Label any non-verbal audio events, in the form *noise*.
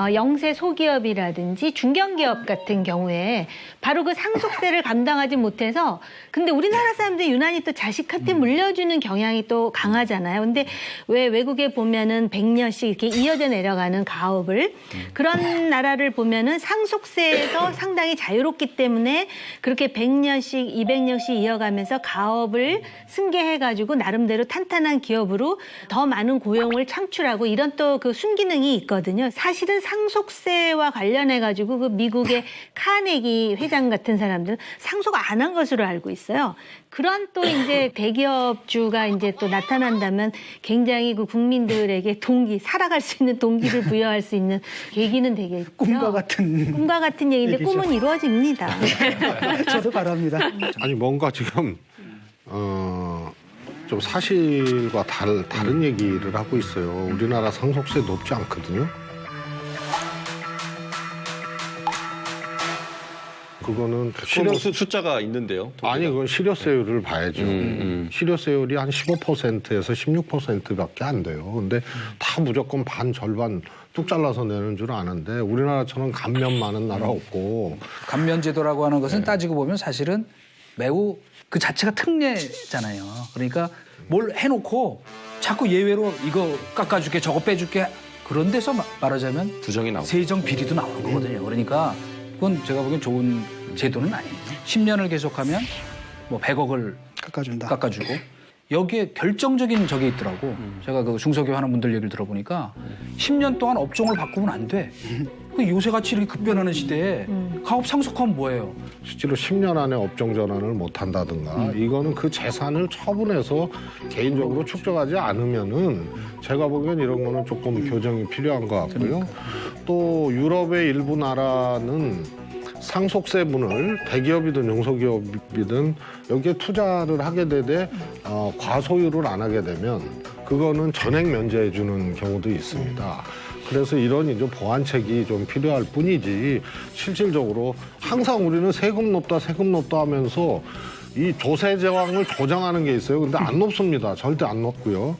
어, 영세 소기업이라든지 중견기업 같은 경우에 바로 그 상속세를 감당하지 못해서 근데 우리나라 사람들이 유난히 또 자식한테 물려주는 경향이 또 강하잖아요. 근데 왜 외국에 보면은 100년씩 이렇게 이어져 내려가는 가업을 그런 나라를 보면은 상속세에서 상당히 자유롭기 때문에 그렇게 100년씩 200년씩 이어가면서 가업을 승계해 가지고 나름대로 탄탄한 기업으로 더 많은 고용을 창출하고 이런 또 그 순기능이 있거든요. 사실은 상속세와 관련해 가지고 그 미국의 *laughs* 카네기 회장 같은 사람들은 상속 안 한 것으로 알고 있어요. 그런 또 이제 *laughs* 대기업주가 이제 또 나타난다면 굉장히 그 국민들에게 동기, 살아갈 수 있는 동기를 부여할 수 있는 계기는 되겠고요. 꿈과 같은 꿈과 같은 얘기인데 얘기죠. 꿈은 이루어집니다. 저도 바랍니다. 아니 뭔가 지금 어, 좀 사실과 다른 다른 얘기를 하고 있어요. 우리나라 상속세 높지 않거든요. 그거는 실효 실효 수, 숫자가 있는데요. 아니 그건 실효세율을 봐야죠. 음, 음. 실효세율이 한 15%에서 16%밖에 안 돼요. 근데 다 무조건 반 절반 뚝 잘라서 내는 줄 아는데 우리나라처럼 감면 많은 나라 없고 감면 제도라고 하는 것은 따지고 보면 사실은 매우 그 자체가 특례잖아요. 그러니까 뭘 해놓고 자꾸 예외로 이거 깎아줄게 저거 빼줄게 그런 데서 마- 말하자면 부정이 나오고. 세정 비리도 나오는 거거든요. 그러니까 그건 제가 보기엔 좋은 제도는 아니에요. 10년을 계속하면 뭐 100억을 깎아준다. 깎아주고 여기에 결정적인 적이 있더라고. 제가 그 중소기업 하는 분들 얘기를 들어보니까 10년 동안 업종을 바꾸면 안 돼. 그 요새 같이 이렇게 급변하는 시대에 가업 상속하면 뭐예요? 실제로 10년 안에 업종 전환을 못 한다든가 이거는 그 재산을 처분해서 개인적으로 축적하지 않으면은 제가 보기엔 이런 거는 조금 교정이 필요한 것 같고요. 또 유럽의 일부 나라는 상속세분을 대기업이든 중소기업이든 여기에 투자를 하게 되되 어, 과소유를 안 하게 되면 그거는 전액 면제해 주는 경우도 있습니다. 그래서 이런 이제 보완책이 좀 필요할 뿐이지 실질적으로 항상 우리는 세금 높다 세금 높다 하면서 이 조세 제왕을 조장하는 게 있어요. 근데 안 높습니다. 절대 안 높고요.